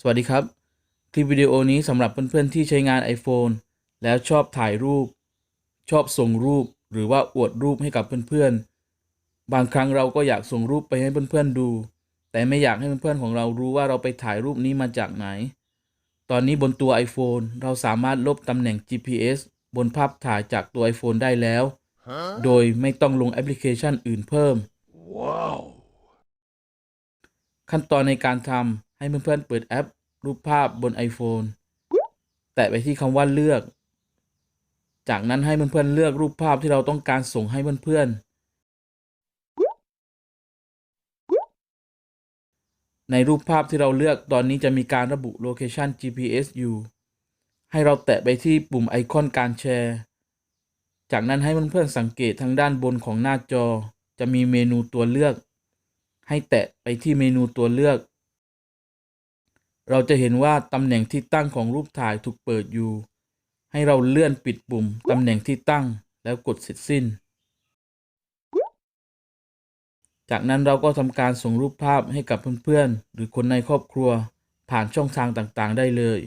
สวัสดีครับ คลิปวิดีโอนี้สำหรับเพื่อนๆที่ใช้งาน iPhone แล้วชอบถ่ายรูป ชอบส่งรูปหรือว่าอวดรูปให้กับเพื่อนๆ บางครั้งเราก็อยากส่งรูปไปให้เพื่อนๆดู แต่ไม่อยากให้เพื่อนๆของเรารู้ว่าเราไปถ่ายรูปนี้มาจากไหน ตอนนี้บนตัว iPhone เราสามารถลบตำแหน่ง GPS บนภาพถ่ายจากตัว iPhone ได้แล้วโดยไม่ต้องลงแอปพลิเคชันอื่นเพิ่มขั้นตอนในการทำ ให้เพื่อนๆเปิดแอป รูปภาพบน iPhone แตะไปที่คำว่าเลือก จากนั้นให้เพื่อนๆเลือกรูปภาพที่เราต้องการส่งให้เพื่อนๆ ในรูปภาพที่เราเลือกตอนนี้จะมีการระบุโลเคชัน GPS อยู่ ให้เราแตะไปที่ปุ่มไอคอนการแชร์ จากนั้นให้เพื่อนๆสังเกตทางด้านบนของหน้าจอ จะมีเมนูตัวเลือก ให้แตะไปที่เมนูตัวเลือก เราจะเห็นว่าตำแหน่งที่ตั้งของรูปถ่ายถูกเปิดอยู่ ให้เราเลื่อนปิดปุ่มตำแหน่งที่ตั้งแล้วกดเสร็จสิ้น จากนั้นเราก็ทำการส่งรูปภาพให้กับเพื่อนๆ หรือคนในครอบครัว ผ่านช่องทางต่างๆ ได้เลย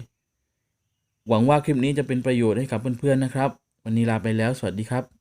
หวังว่าคลิปนี้จะเป็นประโยชน์ให้กับเพื่อนๆนะครับ วันนี้ลาไปแล้ว สวัสดีครับ